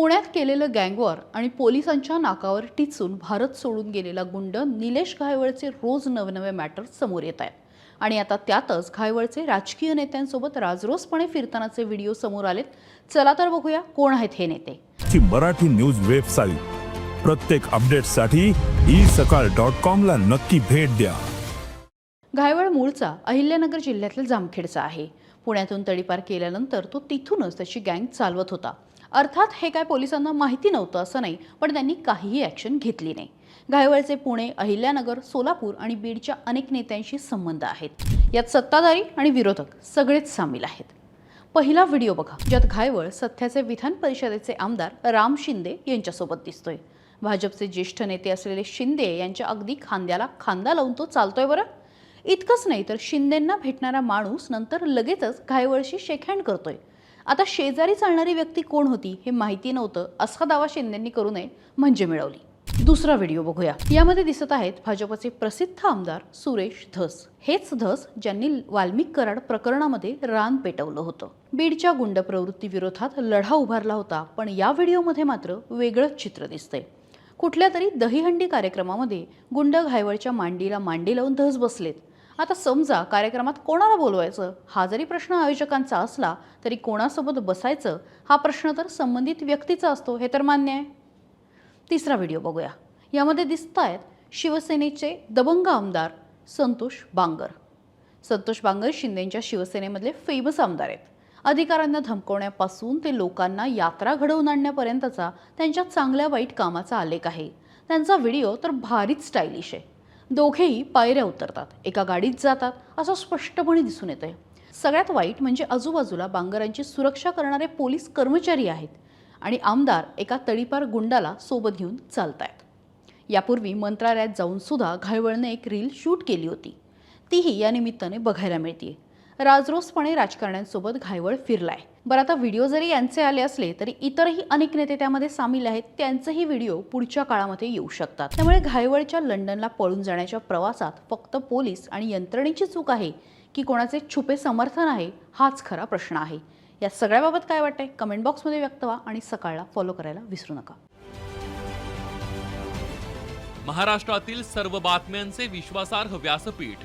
पुण्यात केलेलं गँगवॉर आणि पोलिसांच्या नाकावर टिचून भारत सोडून गेलेला गुंड निलेश घायवळचे रोज नवनवे मॅटर समोर येत आहेत. आणि आता त्यातच घायवळचे राजकीय नेत्यांसोबत राजरोसपणे फिरतानाचे व्हिडिओ समोर आलेत. चला तर बघूया कोण आहेत हे नेते. Marathi news website. प्रत्येक अपडेटसाठी ई सकाळ डॉट कॉम ला नक्की भेट द्या. घायवळ मूळचा अहिल्यानगर जिल्ह्यातील जामखेडचा आहे. पुण्यातून तडीपार केल्यानंतर तो तिथूनच त्याची गँग चालवत होता. अर्थात हे काय पोलिसांना माहिती नव्हतं असं नाही पण त्यांनी काहीही ॲक्शन घेतली नाही. घायवळचे पुणे अहिल्यानगर सोलापूर आणि बीडच्या अनेक नेत्यांशी संबंध आहेत. यात सत्ताधारी आणि विरोधक सगळेच सामील आहेत. पहिला व्हिडिओ बघा ज्यात घायवळ सध्याचे विधान परिषदेचे आमदार राम शिंदे यांच्यासोबत दिसतोय. भाजपचे ज्येष्ठ नेते असलेले शिंदे यांच्या अगदी खांद्याला खांदा लावून तो चालतोय बरं? इतकंच नाही तर शिंदेंना भेटणारा माणूस नंतर लगेचच घायवळशी शेखहँड करतोय. आता शेजारी चालणारी व्यक्ती कोण होती हे माहिती नव्हतं. असा दावा शिंदेंनी करू नये म्हणजे मिळवली. दुसरा व्हिडिओ बघूया. यामध्ये दिसत आहेत भाजपचे प्रसिद्ध आमदार सुरेश धस. हेच धस ज्यांनी वाल्मिक कराड प्रकरणामध्ये रान पेटवलं होतं. बीडच्या गुंड प्रवृत्ती विरोधात लढा उभारला होता पण या व्हिडिओमध्ये मात्र वेगळंच चित्र दिसतंय. कुठल्या तरी दहीहंडी कार्यक्रमामध्ये गुंड घायवळच्या मांडीला मांडी लावून धस बसलेत. आता समजा कार्यक्रमात कोणाला बोलवायचं? हा जरी प्रश्न आयोजकांचा असला तरी कोणासोबत बसायचं? हा प्रश्न तर संबंधित व्यक्तीचा असतो हे तर मान्य आहे. तिसरा व्हिडिओ बघूया. यामध्ये दिसत आहेत शिवसेनेचे दबंग आमदार संतोष बांगर. संतोष बांगर शिंदेंच्या शिवसेनेमधले फेमस आमदार आहेत. अधिकाऱ्यांना धमकवण्यापासून ते लोकांना यात्रा घडवून आणण्यापर्यंतचा त्यांच्या चांगल्या वाईट कामाचा आलेख आहे. त्यांचा व्हिडिओ तर भारीच स्टायलिश आहे. दोघेही पायऱ्या उतरतात. एका गाडीत जातात. असं स्पष्टपणे दिसून येतंय. सगळ्यात वाईट म्हणजे आजूबाजूला बांगरांची सुरक्षा करणारे पोलीस कर्मचारी आहेत आणि आमदार एका तडीपार गुंडाला सोबत घेऊन चालतायत. यापूर्वी मंत्रालयात जाऊन सुद्धा घायवळने एक रील शूट केली होती. तीही या निमित्ताने बघायला मिळते राजरोसपणे राजकारण्यांसोबत घायवळ फिरलाय. बरं आता व्हिडिओ जरी यांचे आले असले तरी इतरही अनेक नेते त्यामध्ये सामील आहेत त्यांचेही व्हिडिओ पुढच्या काळामध्ये येऊ शकतात. त्यामुळे घायवळच्या लंडनला पळून जाण्याच्या प्रवासात फक्त पोलीस आणि यंत्रणेची चूक आहे की कोणाचे छुपे समर्थन आहे हाच खरा प्रश्न आहे. या सगळ्याबाबत काय वाटतंय? कमेंट बॉक्समध्ये व्यक्त व्हा आणि सकाळला फॉलो करायला विसरू नका. महाराष्ट्रातील सर्व बातम्यांचे विश्वासार्ह व्यासपीठ